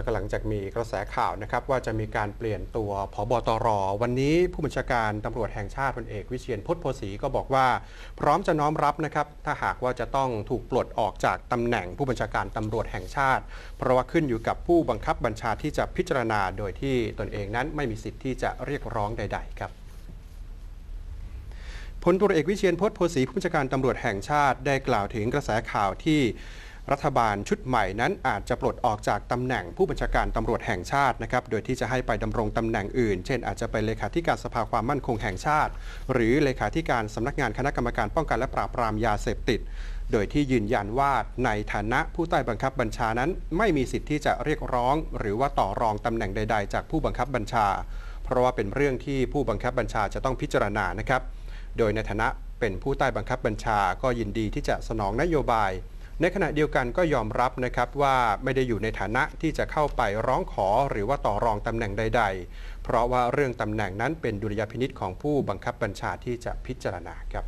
แล้วก็หลังจากมีกระแสข่าวนะครับว่าจะมีการเปลี่ยนตัวผบตร วันนี้ผู้บัญชาการตำรวจแห่งชาติพลเอกวิเชียนพจน์โพสีก็บอกว่า พร้อมจะน้อมรับนะครับถ้าหากว่าจะต้องถูกปลดออกจากตำแหน่งผู้บัญชาการตำรวจแห่งชาติ เพราะว่าขึ้นอยู่กับผู้บังคับบัญชาที่จะพิจารณาโดยที่ตนเองนั้นไม่มีสิทธิ์ที่จะเรียกร้องใด ๆ ครับพลตำรเอกวิเชียนพจน์โพสีผู้บัญชาการตำรวจแห่งชาติได้กล่าวถึงกระแสข่าวที่ รัฐบาลชุดใหม่นั้นอาจจะปลดออกจากตำแหน่งผู้บัญชาการตำรวจแห่งชาตินะครับ โดยที่จะให้ไปดำรงตำแหน่งอื่น เช่นอาจจะเป็นเลขาธิการสภาความมั่นคงแห่งชาติ หรือเลขาธิการสำนักงานคณะกรรมการป้องกันและปราบปรามยาเสพติด โดยที่ยืนยันว่าในฐานะผู้ใต้บังคับบัญชานั้น ไม่มีสิทธิ์ที่จะเรียกร้อง หรือว่าต่อรองตำแหน่งใด ๆ จากผู้บังคับบัญชา เพราะว่าเป็นเรื่องที่ผู้บังคับบัญชาจะต้องพิจารณานะครับ โดยในฐานะเป็นผู้ใต้บังคับบัญชาก็ยินดีที่จะสนองนโยบาย ในขณะเดียวกันก็ยอมรับนะครับว่าไม่ได้อยู่ในฐานะที่จะเข้าไปร้องขอหรือว่าต่อรองตำแหน่งใด ๆ เพราะว่าเรื่องตำแหน่งนั้นเป็นดุลยพินิษของผู้บังคับบัญชาที่จะพิจารณาครับ